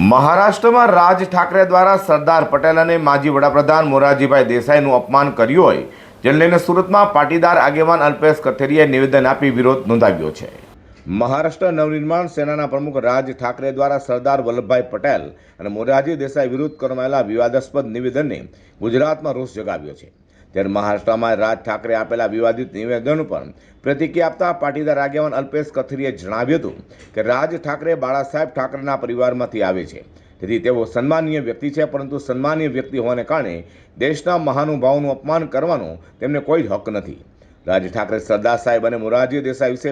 મહારાષ્ટ્રમાં રાજ ઠાકરે દ્વારા સરદાર પટેલ અને માજી વડાપ્રધાન મોરારજીભાઈ દેસાઈનું અપમાન કર્યું હોય, જેને લઈને સુરતમાં પાટીદાર આગેવાન અલ્પેશ કથેરીએ નિવેદન આપી વિરોધ નોંધાવ્યો છે. મહારાષ્ટ્ર નવનિર્માણ સેનાના પ્રમુખ રાજ ઠાકરે દ્વારા સરદાર વલ્લભભાઈ પટેલ અને મોરારજી દેસાઈ વિરુદ્ધ કરવામાં આવેલા વિવાદાસ્પદ નિવેદનને ગુજરાતમાં રોષ જગાવ્યો છે. ત્યારે મહારાષ્ટ્રમાં રાજ ઠાકરે આપેલા વિવાદિત નિવેદન પર પ્રતિક્રિયા આપતા પાટીદાર આગેવાન અલ્પેશ કથરીએ જણાવ્યું હતું કે રાજ ઠાકરે બાળાસાહેબ ઠાકરેના પરિવારમાંથી આવે છે. તેથી તેઓ સન્માનીય વ્યક્તિ છે, પરંતુ સન્માનીય વ્યક્તિ હોવાને કારણે દેશના મહાનુભાવોનું અપમાન કરવાનો તેમને કોઈ જ હક નથી. રાજ ઠાકરે સરદાર સાહેબ અને મોરારજી દેસાઈ વિશે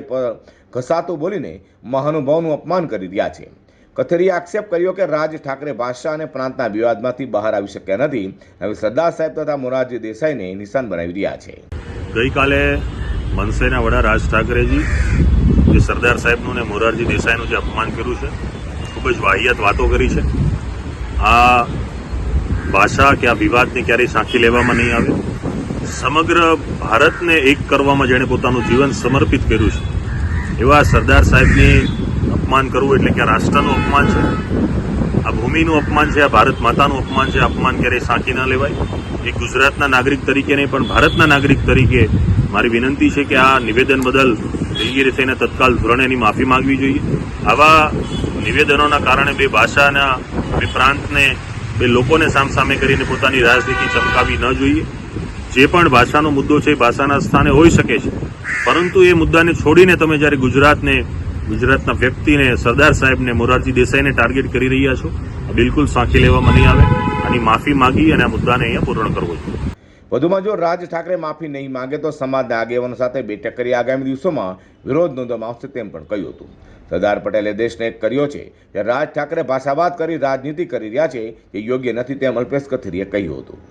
ઘસાતું બોલીને મહાનુભાવોનું અપમાન કરી રહ્યા છે. કથેરીએ આક્ષેપ કર્યો કે રાજ ઠાકરે ભાષા અને પ્રાંતના વિવાદમાંથી બહાર આવી શક્યા નથી. હવે સરદાર સાહેબ તથા મોરારજી દેસાઈને નિશાન બનાવી રહ્યા છે. ગઈકાલે મનસેના વડા રાજ ઠાકરેજી, જે સરદાર સાહેબનું ને મોરારજી દેસાઈનું જે અપમાન કર્યું છે, ખૂબ જ વાહિયાત વાતો કરી છે. આ ભાષા કે આ વિવાદને ક્યારેય સાંખી લેવામાં નહીં આવે. સમગ્ર ભારતને એક કરવામાં જેણે પોતાનું જીવન સમર્પિત કર્યું છે. એવા સરદાર સાહેબની અપમાન કરવું એટલે કે આ રાષ્ટ્રનું અપમાન છે. આ ભૂમિનું અપમાન છે, આ ભારત માતાનું અપમાન છે અપમાન ક્યારેય સાંખી ન લેવાય. એક ગુજરાતના નાગરિક તરીકે નહીં, પણ ભારતના નાગરિક તરીકે મારી વિનંતી છે કે આ નિવેદન બદલ દિલગીરી થઈને તત્કાલ ધોરણે એની માફી માંગવી જોઈએ. આવા નિવેદનોના કારણે બે ભાષાના, બે પ્રાંતને, બે લોકોને સામસામે કરીને પોતાની રાજનીતિ ચમકાવી ન જોઈએ. જે પણ ભાષાનો મુદ્દો છે એ ભાષાના સ્થાને હોઈ શકે છે. પરંતુ એ મુદ્દાને છોડીને તમે જ્યારે ગુજરાતને ગુજરાતના વ્યક્તિને સરદાર સાહેબને મોરારજી દેસાઈને ટાર્ગેટ કરી રહ્યા છો. બિલકુલ સાંખી લેવામાં નહીં આવે. આની માફી માંગી અને આ મુદ્દાને અહીંયા પૂર્ણ કરવો જોઈએ વધુમાં જો રાજ ઠાકરે માફી નહીં માંગે તો સમાજના આગેવાનો સાથે બેઠક કરી આગામી દિવસોમાં વિરોધ નોંધવામાં આવશે તેમ પણ કહ્યું હતું. સરદાર પટેલે દેશને એક કર્યો છે કે રાજ ઠાકરે ભાષાવાદ કરી, રાજનીતિ કરી રહ્યા છે એ યોગ્ય નથી તેમ અલ્પેશ કથિરીએ કહ્યું હતું.